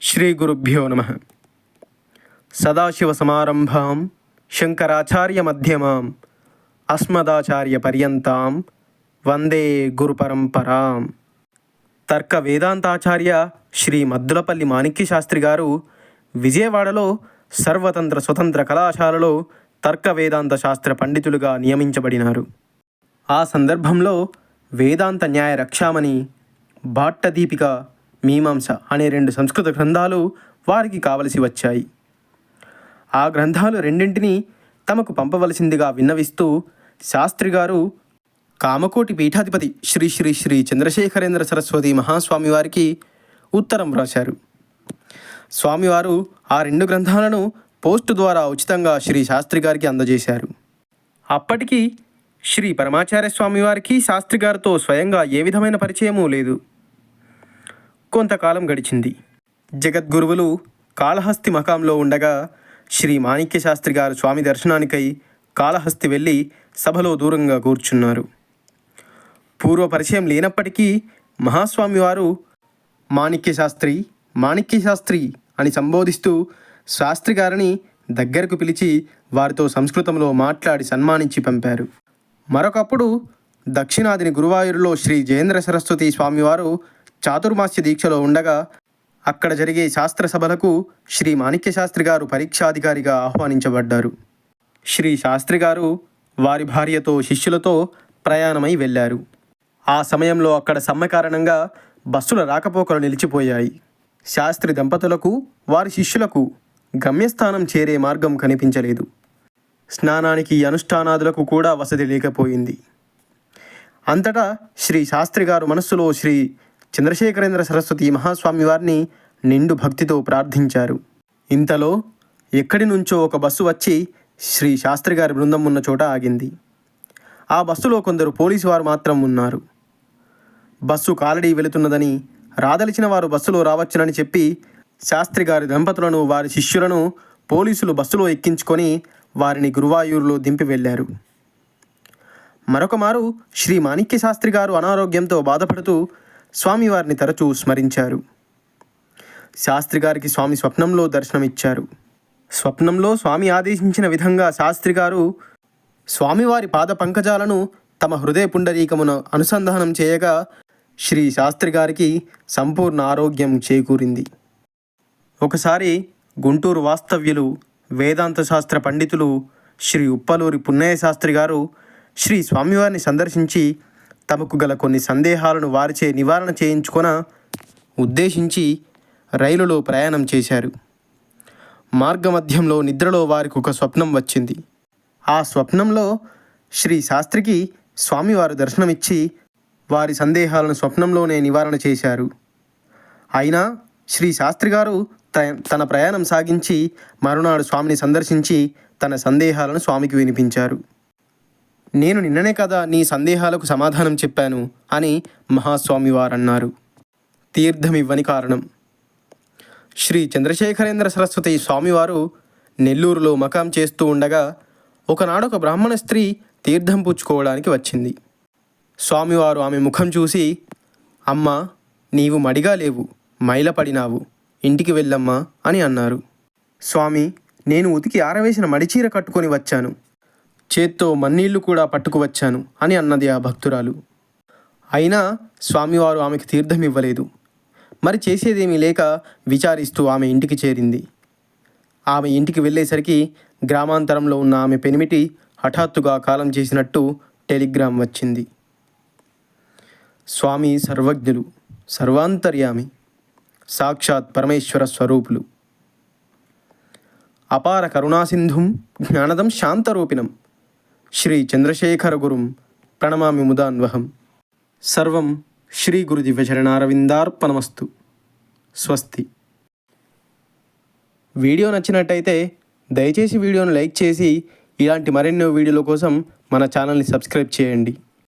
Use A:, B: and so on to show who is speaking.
A: శ్రీ గురుభ్యో నమ. సదాశివ సమాారంభం శంకరాచార్య మధ్యమాం అస్మదాచార్య పర్యంతాం వందే గురుపరంపరాం. తర్క వేదాంతాచార్య శ్రీ మద్దులపల్లి మాణిక్య శాస్త్రి గారు విజయవాడలో సర్వతంత్ర స్వతంత్ర కళాశాలలో తర్క వేదాంత శాస్త్ర పండితులుగా నియమించబడినారు. ఆ సందర్భంలో వేదాంత న్యాయ రక్షామణి బాట్టదీపిక మీమాంస అనే రెండు సంస్కృత గ్రంథాలు వారికి కావలసి వచ్చాయి. ఆ గ్రంథాలు రెండింటినీ తమకు పంపవలసిందిగా విన్నవిస్తూ శాస్త్రి గారు కామకోటి పీఠాధిపతి శ్రీ శ్రీ శ్రీ చంద్రశేఖరేంద్ర సరస్వతి మహాస్వామి వారికి ఉత్తరం వ్రాశారు స్వామివారు ఆ రెండు గ్రంథాలను పోస్టు ద్వారా ఉచితంగా శ్రీ శాస్త్రి గారికి అందజేశారు. అప్పటికి శ్రీ పరమాచార్య స్వామి వారికి శాస్త్రి గారితో స్వయంగా ఏ విధమైన పరిచయమూ లేదు. కొంతకాలం గడిచింది. జగద్గురువులు కాళహస్తి మకాంలో ఉండగా శ్రీ మాణిక్య శాస్త్రి గారు స్వామి దర్శనానికై కాళహస్తి వెళ్ళి సభలో దూరంగా కూర్చున్నారు. పూర్వ పరిచయం లేనప్పటికీ మహాస్వామి వారు మాణిక్య శాస్త్రి మాణిక్య శాస్త్రి అని సంబోధిస్తూ శాస్త్రి గారిని దగ్గరకు పిలిచి వారితో సంస్కృతంలో మాట్లాడి సన్మానించి పంపారు. మరొకప్పుడు దక్షిణాదిని గురువాయూరులో శ్రీ జయేంద్ర సరస్వతి స్వామివారు చాతుర్మాస్య దీక్షలో ఉండగా అక్కడ జరిగే శాస్త్ర సభలకు శ్రీ మాణిక్య శాస్త్రి గారు పరీక్షాధికారిగా ఆహ్వానించబడ్డారు. శ్రీ శాస్త్రి గారు వారి భార్యతో శిష్యులతో ప్రయాణమై వెళ్ళారు. ఆ సమయంలో అక్కడ సమ్మె కారణంగా బస్సుల రాకపోకలు నిలిచిపోయాయి. శాస్త్రి దంపతులకు వారి శిష్యులకు గమ్యస్థానం చేరే మార్గం కనిపించలేదు. స్నానానికి అనుష్ఠానాదులకు కూడా వసతి లేకపోయింది. అంతటా శ్రీ శాస్త్రి గారు మనస్సులో శ్రీ చంద్రశేఖరేంద్ర సరస్వతి మహాస్వామి వారిని నిండు భక్తితో ప్రార్థించారు. ఇంతలో ఎక్కడి నుంచో ఒక బస్సు వచ్చి శ్రీ శాస్త్రి గారి బృందం ఉన్న చోట ఆగింది. ఆ బస్సులో కొందరు పోలీసు వారు మాత్రం ఉన్నారు. బస్సు కాలడీ వెళుతున్నదని రాదలిచిన వారు బస్సులో రావచ్చునని చెప్పి శాస్త్రి గారి దంపతులను వారి శిష్యులను పోలీసులు బస్సులో ఎక్కించుకొని వారిని గురువాయూరులో దింపి వెళ్ళారు. మరొక మారు శ్రీ మాణిక్య శాస్త్రి గారు అనారోగ్యంతో బాధపడుతూ స్వామివారిని తరచూ స్మరించారు. శాస్త్రి గారికి స్వామి స్వప్నంలో దర్శనమిచ్చారు. స్వప్నంలో స్వామి ఆదేశించిన విధంగా శాస్త్రి గారు స్వామివారి పాద పంకజాలను తమ హృదయ పుండరీకమున అనుసంధానం చేయగా శ్రీ శాస్త్రి గారికి సంపూర్ణ ఆరోగ్యం చేకూరింది. ఒకసారి గుంటూరు వాస్తవ్యులు వేదాంత శాస్త్ర పండితులు శ్రీ ఉప్పలూరి పున్నయ్య శాస్త్రి గారు శ్రీ స్వామివారిని సందర్శించి తమకు గల కొన్ని సందేహాలను వారిచే నివారణ చేయించుకొన ఉద్దేశించి రైలులో ప్రయాణం చేశారు. మార్గమధ్యంలో నిద్రలో వారికి ఒక స్వప్నం వచ్చింది. ఆ స్వప్నంలో శ్రీ శాస్త్రికి స్వామివారు దర్శనమిచ్చి వారి సందేహాలను స్వప్నంలోనే నివారణ చేశారు. అయినా శ్రీ శాస్త్రి గారు తన ప్రయాణం సాగించి మరునాడు స్వామిని సందర్శించి తన సందేహాలను స్వామికి వినిపించారు. నేను నిన్ననే కదా నీ సందేహాలకు సమాధానం చెప్పాను అని మహాస్వామి వారు తీర్థమివ్వని కారణం. శ్రీ చంద్రశేఖరేంద్ర సరస్వతి స్వామివారు నెల్లూరులో మకాం చేస్తూ ఉండగా ఒకనాడొక బ్రాహ్మణ స్త్రీ తీర్థం పుచ్చుకోవడానికి వచ్చింది. స్వామివారు ఆమె ముఖం చూసి అమ్మ నీవు మడిగా లేవు మైలపడినావు ఇంటికి వెళ్ళమ్మా అని అన్నారు. స్వామి నేను ఉతికి ఆరవేసిన మడిచీర కట్టుకొని వచ్చాను. చేత్తో మన్నీళ్ళు కూడా పట్టుకువచ్చాను అని అన్నది ఆ భక్తురాలు. అయినా స్వామివారు ఆమెకు తీర్థం ఇవ్వలేదు మరి చేసేదేమీ లేక విచారిస్తూ ఆమె ఇంటికి చేరింది. ఆమె ఇంటికి వెళ్ళేసరికి గ్రామాంతరంలో ఉన్న ఆమె పెనిమిటి హఠాత్తుగా కాలం చేసినట్టు టెలిగ్రామ్ వచ్చింది. స్వామి సర్వజ్ఞులు సర్వాంతర్యామి సాక్షాత్ పరమేశ్వర స్వరూపులు. అపార కరుణాసింధుం జ్ఞానదం శాంతరూపిణం. శ్రీ చంద్రశేఖర గురుం ప్రణమామి ముదాన్వహం. సర్వం శ్రీ గురుదివ్యచరణారవిందార్పణమస్తు స్వస్తి. వీడియో నచ్చినట్టయితే దయచేసి వీడియోను లైక్ చేసి ఇలాంటి మరెన్నో వీడియోల కోసం మన ఛానల్ని సబ్స్క్రైబ్ చేయండి.